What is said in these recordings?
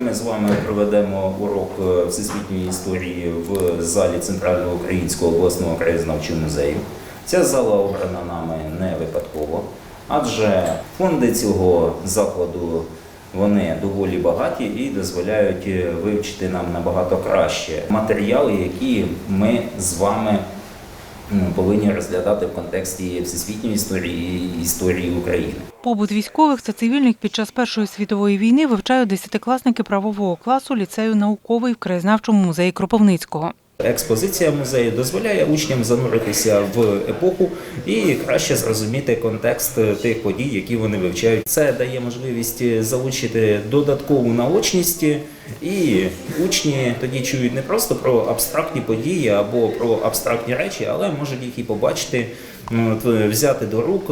Ми з вами проведемо урок е, всесвітньої історії в залі Центрального українського обласного краєзнавчого музею. Ця зала обрана нами не випадково, адже фонди цього закладу вони доволі багаті і дозволяють е, вивчити нам набагато краще матеріали, які ми з вами повинні розглядати в контексті всесвітньої історії і історії України. Побут військових та цивільних під час Першої світової війни вивчають десятикласники правового класу ліцею науковий в краєзнавчому музеї Кропивницького. Експозиція музею дозволяє учням зануритися в епоху і краще зрозуміти контекст тих подій, які вони вивчають. Це дає можливість залучити додаткову наочність, і учні тоді чують не просто про абстрактні події або про абстрактні речі, але можуть їх і побачити, ну, взяти до рук,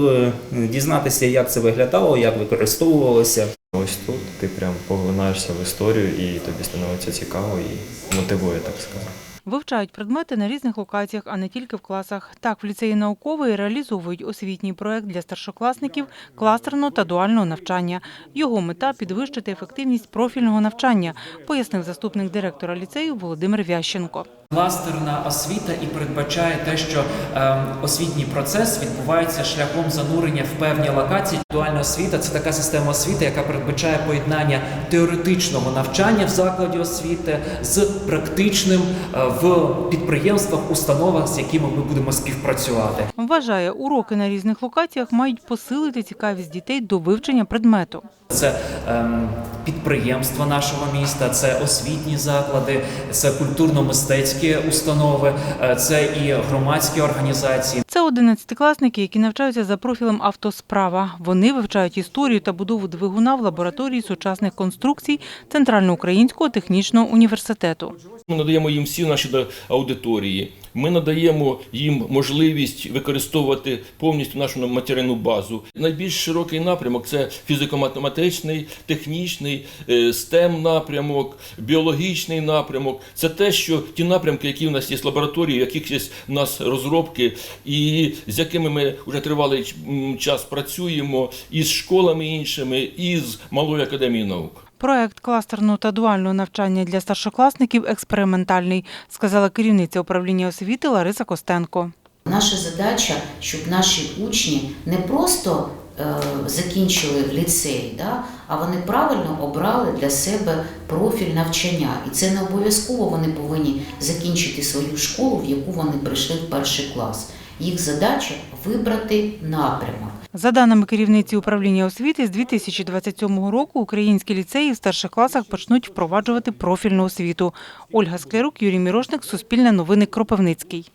дізнатися, як це виглядало, як використовувалося. Ось тут ти прям поглинаєшся в історію і тобі становиться цікаво і мотивує, так сказати. Вивчають предмети на різних локаціях, а не тільки в класах. Так, в ліцеї науковий реалізовують освітній проект для старшокласників кластерного та дуального навчання. Його мета підвищити ефективність профільного навчання, пояснив заступник директора ліцею Володимир Вященко. Кластерна освіта і передбачає те, що е, освітній процес відбувається шляхом занурення в певні локації. Дуальна освіта це така система освіти, яка передбачає поєднання теоретичного навчання в закладі освіти з практичним е, в підприємствах, установах, з якими ми будемо співпрацювати. Вважає, уроки на різних локаціях мають посилити цікавість дітей до вивчення предмету. Це ем, підприємства нашого міста, це освітні заклади, це культурно-мистецькі установи, е, це і громадські організації. Це одинадцятикласники, які навчаються за профілем автосправа. Вони вивчають історію та будову двигуна в лабораторії сучасних конструкцій Центральноукраїнського технічного університету. Ми надаємо їм всі наші да- аудиторії. Ми надаємо їм можливість використовувати повністю нашу матеріальну базу. Найбільш широкий напрямок це фізико-математичний, технічний, е, STEM напрямок, біологічний напрямок. Це те, що ті напрямки, які в нас є з лабораторії, яких є в нас розробки, і з якими ми вже тривалий час працюємо, і з школами іншими, і з малою академією наук. Проект кластерного та дуального навчання для старшокласників експериментальний, сказала керівниця управління освіти Лариса Костенко. Наша задача, щоб наші учні не просто е, закінчили ліцей, да, а вони правильно обрали для себе профіль навчання. І це не обов'язково вони повинні закінчити свою школу, в яку вони прийшли в перший клас. Їх задача вибрати напрямок. За даними керівниці управління освіти, з 2027 року українські ліцеї в старших класах почнуть впроваджувати профільну освіту. Ольга Склярук, Юрій Мірошник, Суспільне новини, Кропивницький.